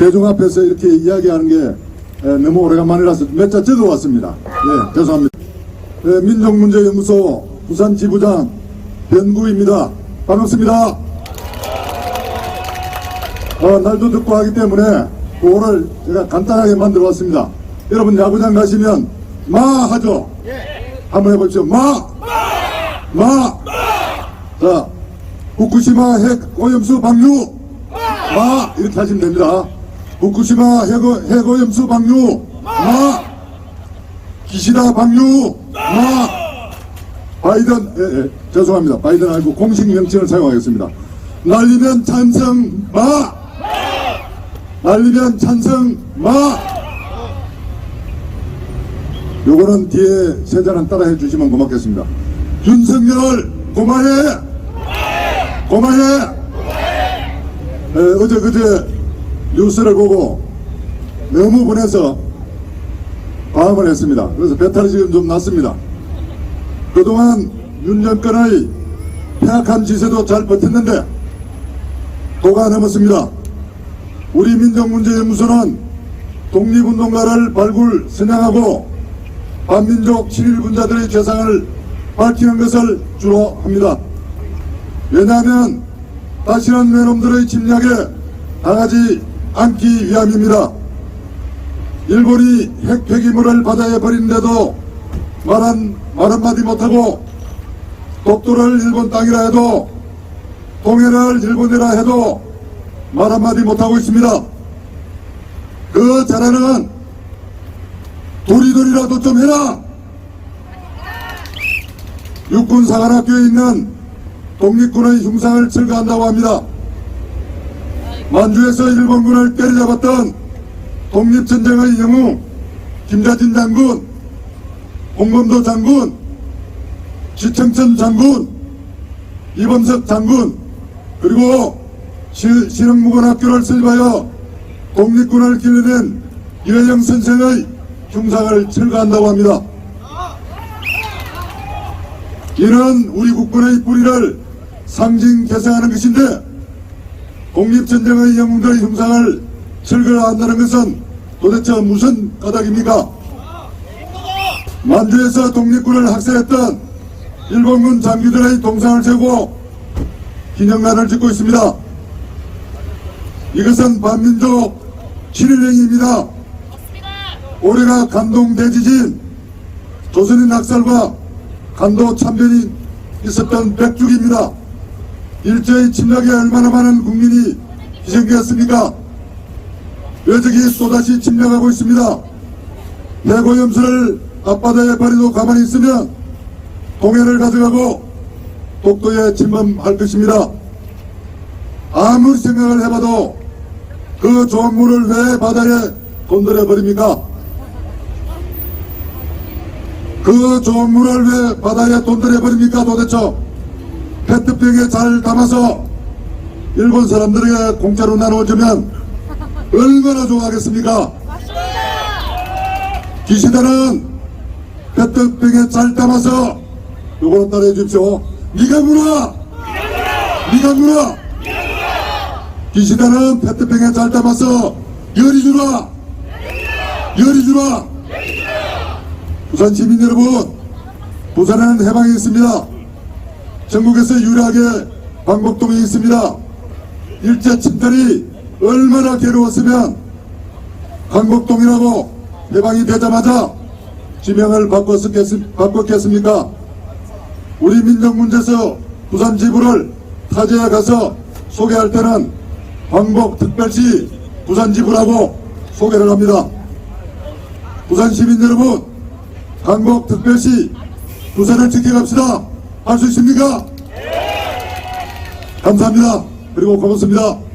대중 앞에서 이렇게 이야기하는 게 에, 너무 오래간만이라서 몇 자 적어왔습니다. 예, 죄송합니다. 예, 민족문제연구소 부산 지부장 변구입니다. 반갑습니다. 어, 날도 듣고 하기 때문에 그거를 제가 간단하게 만들어 왔습니다. 여러분 야구장 가시면 마 하죠? 한번 해보십시오. 마! 마! 자, 후쿠시마 핵 오염수 방류! 마! 이렇게 하시면 됩니다. 후쿠시마 핵, 핵 오염수 방류! 마! 기시다 방류! 마! 바이든, 예, 예, 죄송합니다. 바이든 아니고 공식 명칭을 사용하겠습니다. 날리면 찬성 마! 날리면 찬성 마! 요거는 뒤에 세 잔은 따라 해 주시면 고맙겠습니다. 윤석열 고마해! 고마해! 에, 어제 그제 뉴스를 보고 너무 분해서 과음을 했습니다. 그래서 배탈이 지금 좀 났습니다. 그동안 윤 정권의 폐악한 지세도 잘 버텼는데 도가 넘었습니다. 우리 민족문제연구소는 독립운동가를 발굴, 선양하고 반민족 7.1분자들의 죄상을 밝히는 것을 주로 합니다. 왜냐하면 다시는 외놈들의 침략에 당하지 않기 위함입니다. 일본이 핵 폐기물을 바다에 버리는데도 말, 한, 말 한마디 못하고 독도를 일본 땅이라 해도 동해를 일본이라 해도 말 한마디 못하고 있습니다. 그 자라는 도리도리라도 좀 해라! 육군사관학교에 있는 독립군의 흉상을 철거한다고 합니다. 만주에서 일본군을 때려잡았던 독립전쟁의 영웅 김자진 장군, 홍범도 장군, 지청천 장군, 이범석 장군, 그리고 시- 실흥무관학교를 설립하여 독립군을 길러낸 이회영 선생의 흉상을 철거한다고 합니다. 이는 우리 국군의 뿌리를 상징 개성하는 것인데 독립전쟁의 영웅들 의 흉상을 철거한다는 것은 도대체 무슨 까닭입니까? 만주에서 독립군을 학살했던 일본군 장교들의 동상을 세우고 기념관을 짓고 있습니다. 이것은 반민족 7일행입니다. 올해가 감동 대지진, 조선인 낙살과 간도 참변이 있었던 백주기입니다. 일제의 침략에 얼마나 많은 국민이 희생되었습니까? 왜 저기 또다시 침략하고 있습니다. 해고염수를 앞바다에 버리고 가만히 있으면 동해를 가져가고 독도에 침범할 것입니다. 아무리 생각을 해봐도 그 좋은 물을 왜 바다에 건드려 버립니까? 그 좋은 물을 왜 바다에 건드려 버립니까 도대체? 페트병에 잘 담아서 일본 사람들에게 공짜로 나눠주면 얼마나 좋아하겠습니까? 기시다는 페트병에 잘 담아서 요거는 따라해 주십시오. 네가 물어! 네가 물어! 기시다는 페트병에 잘 담아서 열이 주라! 열이 주라! 부산 시민 여러분, 부산에는 해방이 있습니다. 전국에서 유일하게 방곡동이 있습니다. 일제 침탈이 얼마나 괴로웠으면 강곡동이라고 해방이 되자마자 지명을 바꿨겠, 바꿨겠습니까? 우리 민족 문제서 부산 지부를 타지에 가서 소개할 때는 광복특별시 부산 지부라고 소개를 합니다. 부산 시민 여러분, 광복특별시 부산을 지켜갑시다. 할 수 있습니까? 감사합니다. 그리고 고맙습니다.